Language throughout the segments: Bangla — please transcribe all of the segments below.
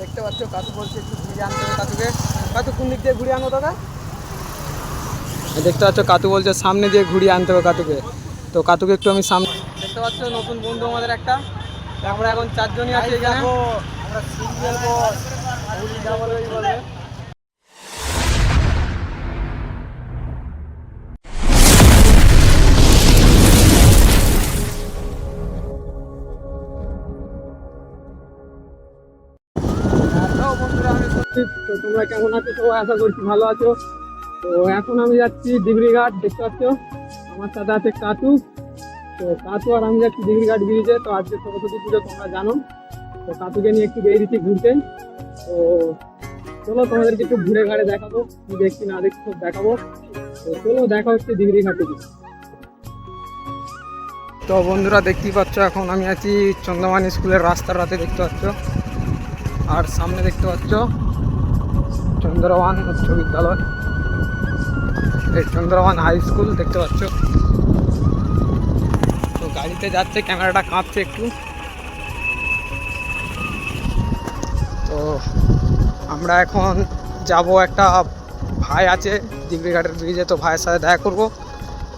দেখতে পাচ্ছ কাকু বলছে একটু ঘুরিয়ে আনতে হবে কাকুকে। কাকু কোন দিক দিয়ে ঘুরিয়ে আনো দাদা? দেখতে পাচ্ছ কাতু বলছে সামনে দিয়ে ঘুরিয়ে আনতে হবে কাতুকে তো কাতুকে একটু আমি সামনে দেখতে পাচ্ছ নতুন বন্ধু আমাদের একটা। আমরা এখন চারজনই আছি এখানে। আমরা সিঙ্গেল তোমরা কেমন আছো? সবাই আশা করছি ভালো আছো। তো এখন আমি যাচ্ছি ডিগ্রিঘাট দেখতে পাচ্ছ? আমার সাথে আছে কাতু তো কাতু আর আমি যাচ্ছি ডিগ্রিঘাট ব্রিজে। তো আজকে সরস্বতী পুজো, তোমরা জানো। তো কাতুকে নিয়ে একটু বেরিয়েছি ঘুরতে। তো চলো, তোমাদেরকে একটু ঘুরে ঘাড়ে দেখাবো। কি দেখছি, না দেখছি, সব দেখাবো। তো চলো, দেখা হচ্ছে ডিগ্রিঘাটে গিয়ে তো বন্ধুরা, দেখতেই পাচ্ছ, এখন আমি আছি চন্দ্রমানি স্কুলের রাস্তার রাতে, দেখতে পাচ্ছ। আর সামনে দেখতে পাচ্ছ চন্দ্রবান উচ্চ বিদ্যালয় এই চন্দ্রবান হাই স্কুল দেখতে পাচ্ছ। তো গাড়িতে যাচ্ছে, ক্যামেরাটা কাঁপছে একটু। তো আমরা এখন যাব, একটা ভাই আছে দিগড়িঘাটের ব্রিজে তো ভাইয়ের সাথে দেখা করব।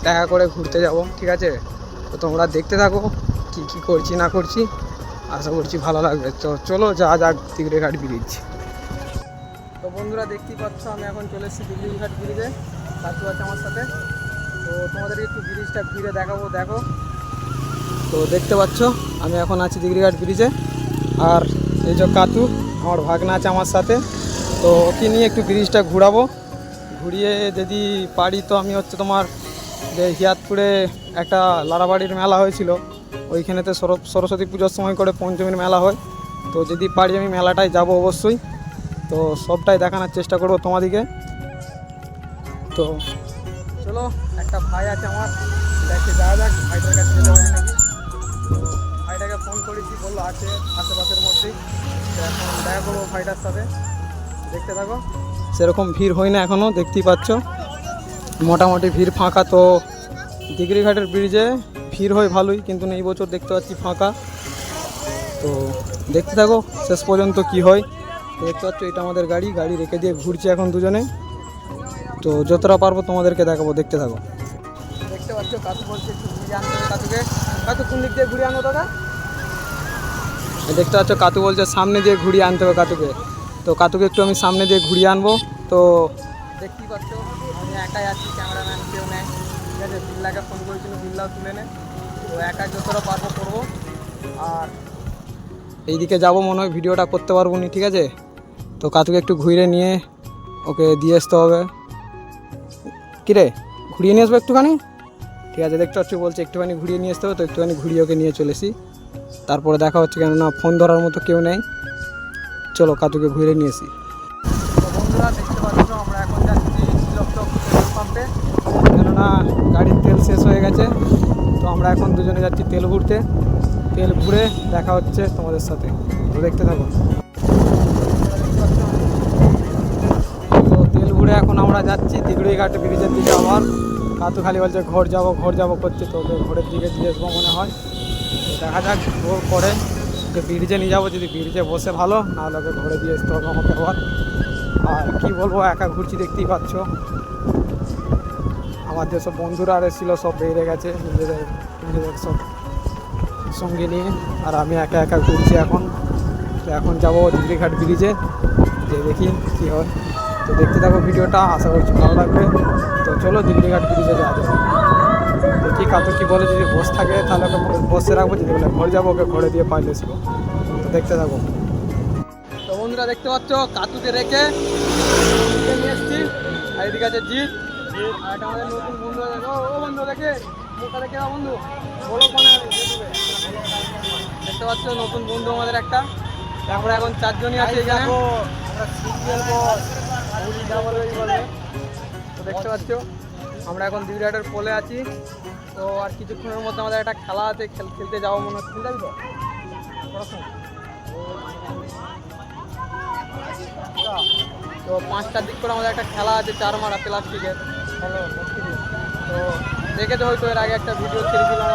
দেখা করে ঘুরতে যাব, ঠিক আছে? তো তোমরা দেখতে থাকো, কি কি করছি, না করছি। আশা করছি ভালো লাগবে। তো চলো যা যাক দিগড়িঘাট ব্রিজ তো বন্ধুরা দেখতেই পাচ্ছ, আমি এখন চলে এসেছি দিগড়িঘাট ব্রিজে। কাকু আছে আমার সাথে। তো তোমাদের একটু ব্রিজটা ঘুরে দেখাবো, দেখো। তো দেখতে পাচ্ছ, আমি এখন আছি দিগড়িঘাট ব্রিজে। আর এই যে কাতু, আমার ভাগনা আছে আমার সাথে। তো ওকে নিয়ে একটু ব্রিজটা ঘুরাবো। ঘুরিয়ে যদি পারি তো আমি হচ্ছে তোমার যে হিয়াতপুরে একটা লারাবাড়ির মেলা হয়েছিল। ওইখানেতে সর- সরস্বতী পুজোর সময় করে পঞ্চমীর মেলা হয়। তো যদি পারি আমি মেলাটায় যাব অবশ্যই। তো সবটাই দেখানোর চেষ্টা করব তোমাদিকে। তো চলো, একটা ভাই আছে আমার, দেখে যাওয়া যাক, ভাইটার কাছে ভাইটাকে ফোন করেছি, বলল আছে আশেপাশের মধ্যেই। এখন দেখা করব ভাইটার সাথে। দেখতে থাকো। সেরকম ভিড় হয় না এখনও দেখতেই পাচ্ছ। মোটামুটি ভিড় ফাঁকা তো। দিগড়িঘাটের ব্রিজে ভিড় হয় ভালোই, কিন্তু এই বছর দেখতে পাচ্ছি ফাঁকা। তো দেখতে থাকো, শেষ পর্যন্ত কি হয়। তো দেখতে পাচ্ছ, এটা আমাদের গাড়ি গাড়ি রেখে দিয়ে ঘুরছে এখন দুজনে। তো যতটা পারব তোমাদেরকে দেখাবো, দেখতে থাকো। দেখতে পাচ্ছ, কাকু বলছে কাকুকে। কাকু, কোন দিক দিয়ে ঘুরিয়ে আনো দাদা? দেখতে পাচ্ছ কাতু বলছে সামনে দিয়ে ঘুরিয়ে আনতে হবে কাতুকে তো কাতুকে একটু আমি সামনে দিয়ে ঘুরিয়ে আনব। তো দেখতেই পাচ্ছ, আমি একাই আছি, ক্যামেরাম্যান কেউ নেই। ঠিক আছে, বিল্লাকে ফোন করেছিল, বিল্লাও তুলে নে। তো একাই যতটা পারব করব। আর এইদিকে যাব, মনে হয় ভিডিওটা করতে পারব না, ঠিক আছে? তো কাতুকে একটু ঘুরে নিয়ে ওকে দিয়ে আসতে হবে। কিরে, ঘুরিয়ে নিয়ে আসব একটুখানি? ঠিক আছে, দেখতে পাচ্ছি বলছে একটুখানি ঘুরিয়ে নিয়ে আসতে হবে, তো একটুখানি ঘুরিয়ে ওকে নিয়ে চলেছি। তারপরে দেখা হচ্ছে কেননা ফোন ধরার মতো কেউ নেই। চলো কাতুকে ঘুরে নিয়ে আসি। কেননা গাড়ির তেল শেষ হয়ে গেছে, তো আমরা এখন দুজনে যাচ্ছি তেল ঘুরতে তেল ঘুরে দেখা হচ্ছে তোমাদের সাথে। তো দেখতে থাকো তো তেল ভরে এখন আমরা যাচ্ছি দিগড়িঘাট ব্রিজের দিকে আবার। কাতু খালি বলছে, ঘর যাব ঘর যাব করছে তো ঘরের দিকে দিয়ে আসব মনে হয়। দেখা যাক ও করে। ওকে ব্রিজে নিয়ে যাব, যদি ব্রিজে বসে ভালো, নাহলে ওকে ঘরে দিয়ে আসতে হবে আমাকে আবার। আর কী বলব, একা ঘুরছি, দেখতেই পাচ্ছ। আমার যেসব বন্ধুরা আর এসেছিল, সব বেরিয়ে গেছে, নিজেদের নিজেদের সব সঙ্গে নিয়ে। আর আমি একা একা ঘুরছি এখন। তো এখন যাব দিল্লিঘাট ব্রিজে যে দেখি কী হয়। তো দেখতে থাকো ভিডিওটা, আশা করছি ভালো লাগবে। তো চলো দিল্লিঘাট ব্রিজে যাওয়া যাবে দেখি কাতো কী বলে, যদি বস থাকে, তাহলে ওকে বসে রাখব, যদি বলে ঘরে যাব, ওকে ঘরে দিয়ে পাইলে এসবো তো দেখতে থাকো। তো বন্ধুরা, দেখতে পাচ্ছ, কাতুকে রেখে নিয়ে এসছি, আর এদিকে আছে জিৎ। নতুন বন্ধু আছে। ও বন্ধু, দেখে, মুখটা দেখে বন্ধু। ফোনে দেখতে পাচ্ছ, নতুন বন্ধু আমাদের একটা। আমরা এখন চারজনই আছি এখানে। তো দেখতে পাচ্ছ, আমরা এখন দিবিরাটের পোলে আছি। তো আর কিছুক্ষণের মধ্যে আমাদের একটা খেলা আছে, খেল খেলতে যাওয়া মনে হচ্ছে যাবি তো তো পাঁচটার দিক করে আমাদের একটা খেলা আছে চার মারা প্লাস্টিকের তো দেখেছ হয়তো এর আগে একটা ভিডিও ছেড়েছিলাম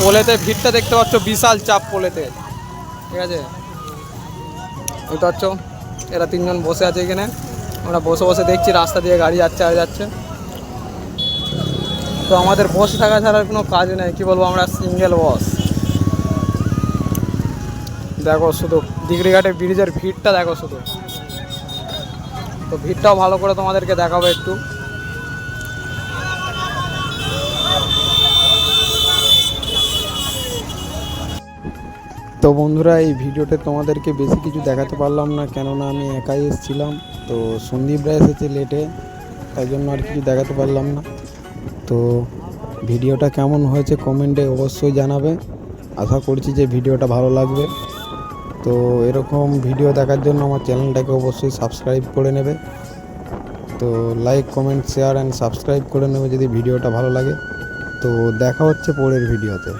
পোলেতে ভিড়টা দেখতে পাচ্ছ, বিশাল চাপ পোলেতে ঠিক আছে? বুঝতে পারছ এরা তিনজন বসে আছে এখানে। আমরা বসে বসে দেখছি, রাস্তা দিয়ে গাড়ি যাচ্ছে, আর যাচ্ছে। তো আমাদের বসে থাকা ছাড়া আর কোনো কাজ নেই। কী বলব, আমরা সিঙ্গেল বস দেখো শুধু, ডিগ্রিঘাটে ব্রিজের ভিড়টা দেখো শুধু। তো ভিড়টাও ভালো করে তোমাদেরকে দেখাবো একটু। তো বন্ধুরা, এই ভিডিওতে তোমাদেরকে বেশি কিছু দেখাতে পারলাম না, কেননা আমি একাই এসেছিলাম। তো সন্দীপরা এসেছে লেটে তাই জন্য আর কিছু দেখাতে পারলাম না। তো ভিডিওটা কেমন হয়েছে কমেন্টে অবশ্যই জানাবে। আশা করছি যে ভিডিওটা ভালো লাগবে। তো এরকম ভিডিও দেখার জন্য আমার চ্যানেলটাকে অবশ্যই সাবস্ক্রাইব করে নেবে। তো like comment share and subscribe করে নেবে যদি ভিডিওটা ভালো লাগে। তো দেখা হচ্ছে পরের ভিডিওতে।